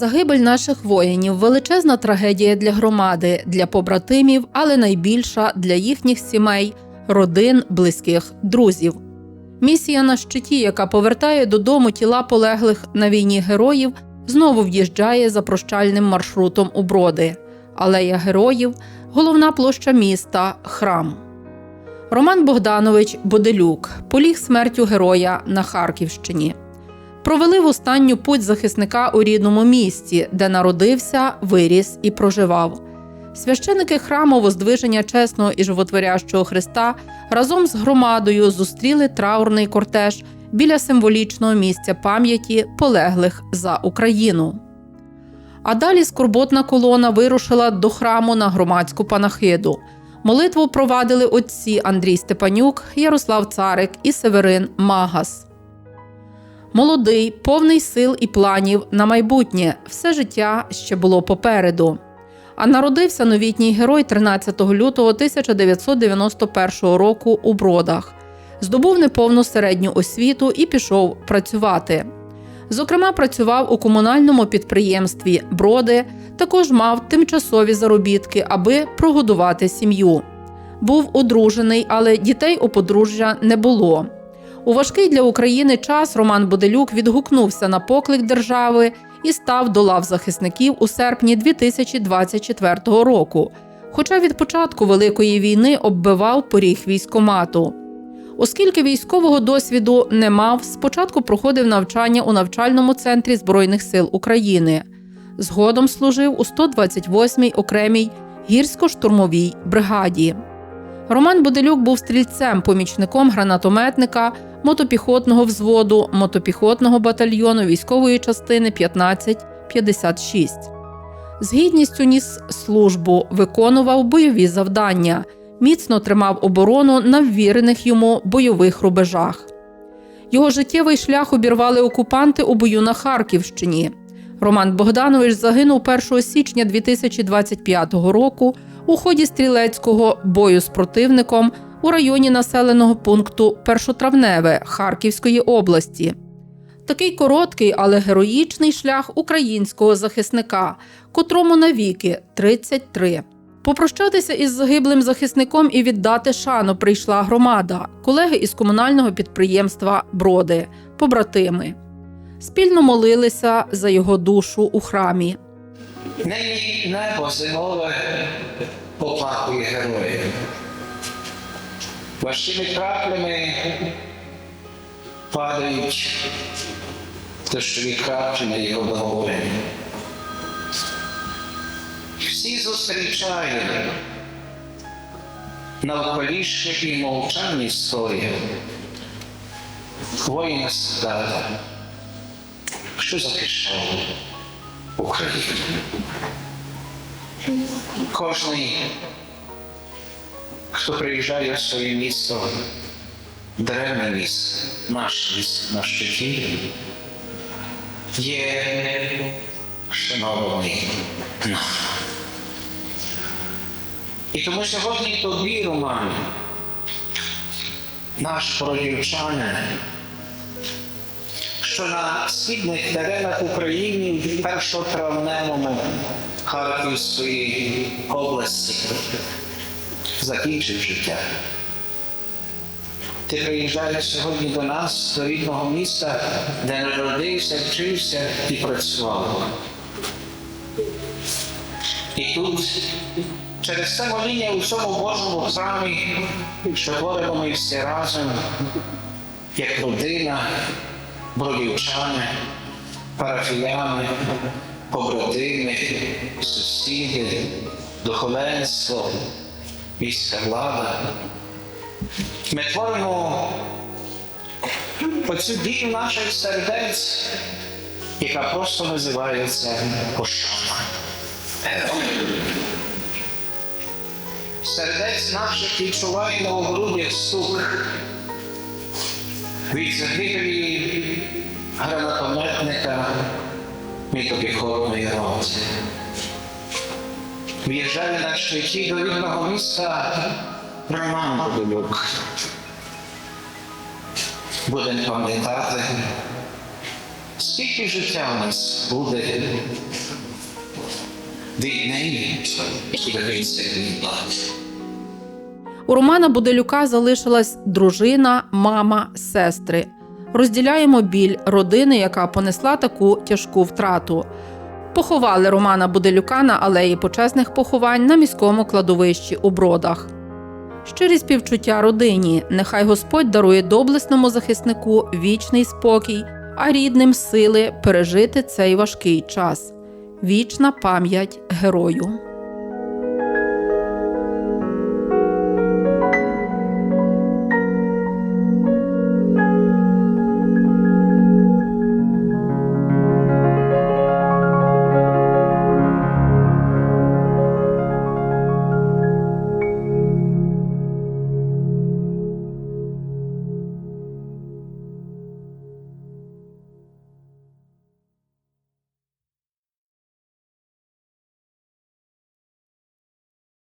Загибель наших воїнів величезна трагедія для громади, для побратимів, але найбільша для їхніх сімей, родин, близьких, друзів. Місія на щиті, яка повертає додому тіла полеглих на війні героїв, знову в'їжджає за прощальним маршрутом у броди. Алея героїв, головна площа міста, храм. Роман Богданович Боделюк поліг смертю героя на Харківщині. Провели в останню путь захисника у рідному місті, де народився, виріс і проживав. Священики храму Воздвиження чесного і животворящого Христа разом з громадою зустріли траурний кортеж біля символічного місця пам'яті полеглих за Україну. А далі скорботна колона вирушила до храму на громадську панахиду. Молитву провадили отці Андрій Степанюк, Ярослав Царик і Северин Магас. Молодий, повний сил і планів на майбутнє, все життя ще було попереду. А народився новітній герой 13 лютого 1991 року у Бродах. Здобув неповну середню освіту і пішов працювати. Зокрема, працював у комунальному підприємстві Броди, також мав тимчасові заробітки, аби прогодувати сім'ю. Був одружений, але дітей у подружжя не було. У важкий для України час Роман Боделюк відгукнувся на поклик держави і став до лав захисників у серпні 2024 року. Хоча від початку Великої війни оббивав поріг військомату. Оскільки військового досвіду не мав, спочатку проходив навчання у навчальному центрі Збройних сил України. Згодом служив у 128-й окремій гірсько-штурмовій бригаді. Роман Боделюк був стрільцем, помічником гранатометника, мотопіхотного взводу, мотопіхотного батальйону військової частини 1556. З гідністю ніс службу, виконував бойові завдання, міцно тримав оборону на ввірених йому бойових рубежах. Його життєвий шлях обірвали окупанти у бою на Харківщині. Роман Богданович загинув 1 січня 2025 року у ході стрілецького бою з противником у районі населеного пункту Першотравневе Харківської області. Такий короткий, але героїчний шлях українського захисника, котрому навіки 33. Попрощатися із загиблим захисником і віддати шану прийшла громада, колеги із комунального підприємства Броди, побратими. Спільно молилися за його душу у храмі. Нині небо зимове оплакує героїв. Важкими краплями падають дощові краплі на його голови. Всі зустрічають навколішніх і мовчанні стої. Воїна солдата, що захищав Україну. Кожний, хто приїжджає в своє місто, древне місто, наш місто на щиті, є шанований. І тому сьогодні тобі, Роман, наш продівчанин, що на східних теренах України в першотравневому Харківської області закінчив життя. Ти приїжджаєш сьогодні до нас, до рідного міста, де народився, вчився і працював. І тут через це моління у цьому Божому храмі, що творимо ми всі разом, як родина, бродівчани, парафіяни, побратими, сусіди, духовенство, міська влада. Ми творимо оцю дію наших сердець, яка просто називається пошана. Сердець наших відчуває на грудях стук від загибелі гранатометника мітопіхотної роти. В'їжджає на щиті до рідного міста Роман Будулюк. Будемо пам'ятати Скільки життя у нас буде від неї до? У Романа Буделюка залишилась дружина, мама, сестри. Розділяємо біль родини, яка понесла таку тяжку втрату. Поховали Романа Буделюка на алеї почесних поховань на міському кладовищі у Бродах. Щирі співчуття родині. Нехай Господь дарує доблесному захиснику вічний спокій, а рідним сили пережити цей важкий час. Вічна пам'ять герою.